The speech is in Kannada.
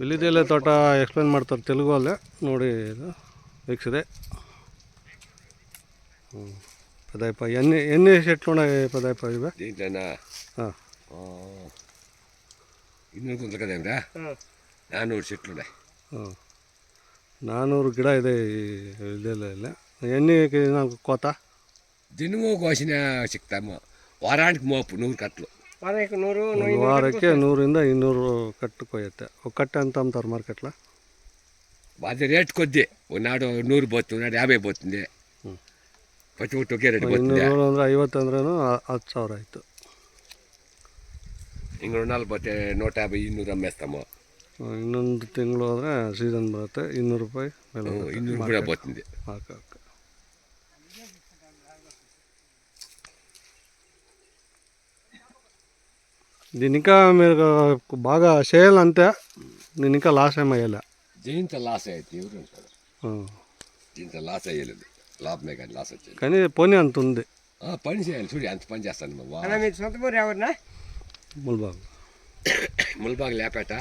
ಇಲ್ಲಿದೆಲ್ಲ ತೋಟ ಎಕ್ಸ್ಪ್ಲೇನ್ ಮಾಡ್ತಾರೆ ತೆಲುಗು ಅಲ್ಲೇ. ನೋಡಿ ಇದು ವೀಕ್ಷಿದೆ ಹ್ಞೂ ಪದಾಯಪ್ಪ ಎಣ್ಣೆ ಎಣ್ಣೆ ಶೆಟ್ಲೋಣ ಪದಾಯಪ್ಪ ಇವೆ? ಹಾಂ. ಇನ್ನೊಂದು ಹಾಂ. ನಾನ್ನೂರು ಸೆಟ್ಲು ಹ್ಞೂ ನಾನ್ನೂರು ಗಿಡ ಇದೆ ಈ ಇದೆಲ್ಲ ಇಲ್ಲ ಎಣ್ಣೆಗೆ ನಾವು ಕೋತ? ದಿನವೂ ಗೋಸಿನ ಸಿಕ್ತಮ್ಮ ವಾರಾಂಟಿಗೆ ಮೂವತ್ತು ನೂರು ಕತ್ಲು ವಾರಕ್ಕೆ ನೂರು ವಾರಕ್ಕೆ ನೂರಿಂದ ಇನ್ನೂರು ಕಟ್ಟು ಕೊಯ್ಯುತ್ತೆ. ಕಟ್ಟು ಅಂತ ಅಂತಾರೆ ಮಾರ್ಕೆಟ್ಲ? ಅದು ರೇಟ್ ಕೊದ್ದಿ. ನಾಡು ನೂರು ಬೋತು ನಾಡು ಯಾವೇ ಬೋತಿಂದೆ ಪಚ್ಬಿಟ್ಟು ರೇಟ್ ಇನ್ನೂರು ಅಂದ್ರೆ ಐವತ್ತು ಅಂದ್ರೂ ಹತ್ತು ಸಾವಿರ ಆಯಿತು. ತಿಂಗಳು ನಲ್ವತ್ತೆ ನೂಟ ಇನ್ನೂರು ಅಮ್ಮೇಸ್ತಮ್ಮ ಇನ್ನೊಂದು ತಿಂಗಳು ಆದರೆ ಸೀಸನ್ ಬರುತ್ತೆ ಇನ್ನೂರು ರೂಪಾಯಿ ಇನ್ನೂರು ರೂಪಾಯಿ ಬೋತಿಂದೆ ಹಾಕಿ దీని ఇంకా మీరు బాగా చేయాలంటే నేను ఇంకా లాస్ ఏం అయ్యలే? దీంతో లాస్ అయ్యేది ఎవరు. దీంతో లాస్ అయ్యలేదు. లాభమే కానీ లాస్ వచ్చేది. కానీ పోనీ అంత ఉంది. ఆ, పని చేయాలి. చూడు ఎంత పని చేస్తాను మీరు సొంత ఊరు ఎవరినా? ముల్బాగ్. ముల్బాగ్ లేపేట.